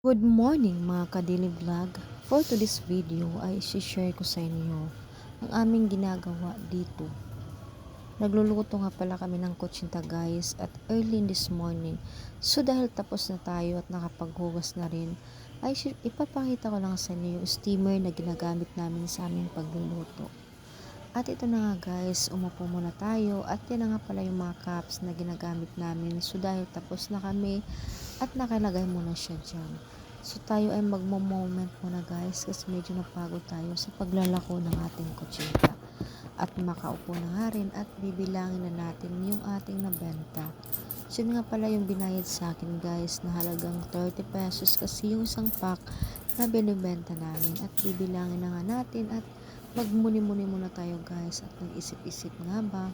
Good morning mga kadili vlog. For today's video ay share ko sa inyo ang aming ginagawa dito. Nagluluto nga pala kami ng kutsinta guys at early this morning. So dahil tapos na tayo at nakapaghugas na rin, ay ipapakita ko lang sa inyo yung steamer na ginagamit namin sa aming pagluluto. At ito na nga guys, umupo muna tayo at yan na nga pala yung mga cups na ginagamit namin. So dahil tapos na kami at nakalagay muna siya dyan. So tayo ay magmo-moment muna guys kasi medyo napagod tayo sa paglalako ng ating kutsinta. At makaupo na nga rin at bibilangin na natin yung ating nabenta. So yun nga pala yung binayad sa akin guys na halagang 30 pesos kasi yung isang pack na binibenta namin at bibilangin na nga natin at magmuni-muni muna tayo guys at nag-isip-isip nga ba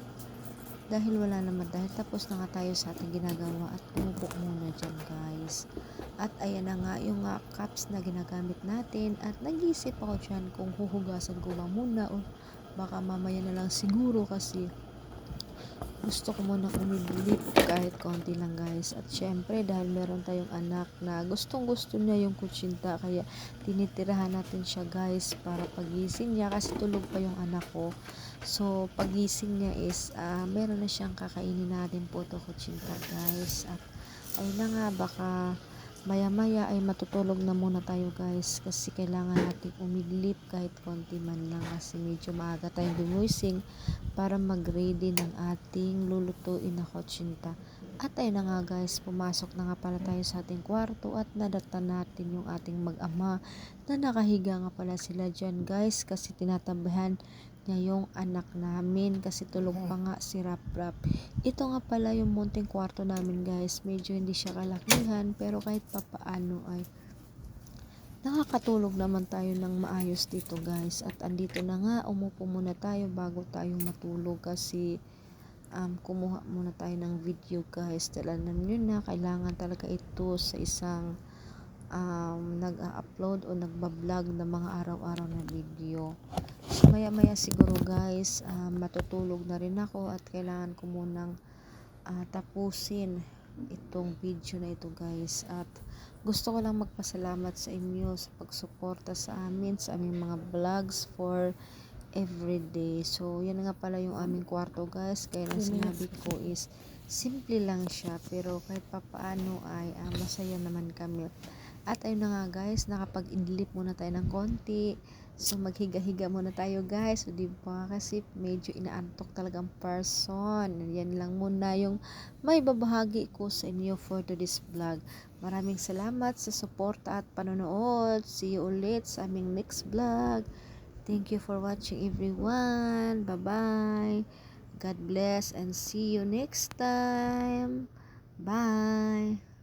dahil wala naman dahil tapos na nga tayo sa ating ginagawa at umupo muna dyan guys. At ayan na nga yung uh, cups na ginagamit natin. At nag-iisip ako dyan kung huhugasan ko ba muna o baka mamaya na lang siguro kasi gusto ko muna umidlip kahit konti lang guys. At syempre dahil meron tayong anak na gustong gusto niya yung kutsinta kaya tinitirahan natin siya guys para pagising niya kasi tulog pa yung anak ko. So pagising niya is uh, meron na siyang kakainin natin po to kutsinta guys. At ayun na nga baka maya maya ay matutulog na muna tayo guys kasi kailangan natin umidlip kahit konti man lang kasi medyo maaga tayong gumising para mag-ready ng ating lulutuin na kutsinta. At ayun na nga guys, pumasok na nga pala tayo sa ating kwarto at nadata natin yung ating mag-ama na nakahiga nga pala sila dyan guys kasi tinatabahan niya yung anak namin kasi tulog pa nga si Rap Rap. Ito nga pala yung munting kwarto namin guys. Medyo hindi siya kalakihan pero kahit papaano ay nakakatulog naman tayo ng maayos dito guys. At andito na nga, umupo muna tayo bago tayo matulog kasi um, kumuha muna tayo ng video guys. Talanan nyo na, kailangan talaga ito sa isang um, nag-upload o nagbablog ng mga araw-araw na video. So, maya-maya siguro guys, uh, matutulog na rin ako at kailangan ko munang uh, tapusin itong video na ito guys. At gusto ko lang magpasalamat sa inyo sa pagsuporta sa amin, sa aming mga vlogs for everyday. So, yan nga pala yung aming kwarto guys. Kaya lang sinabi ko is simple lang siya pero kahit papaano ay uh, masaya naman kami. At ayun na nga guys, nakapag-idlip muna tayo ng konti. So maghiga-higa muna tayo guys. So di ba kasi medyo inaantok talagang person. Yan lang muna yung may babahagi ko sa inyo for today's vlog. Maraming salamat sa suporta at panonood. See you ulit sa aming next vlog. Thank you for watching everyone. Bye-bye. God bless and see you next time. Bye.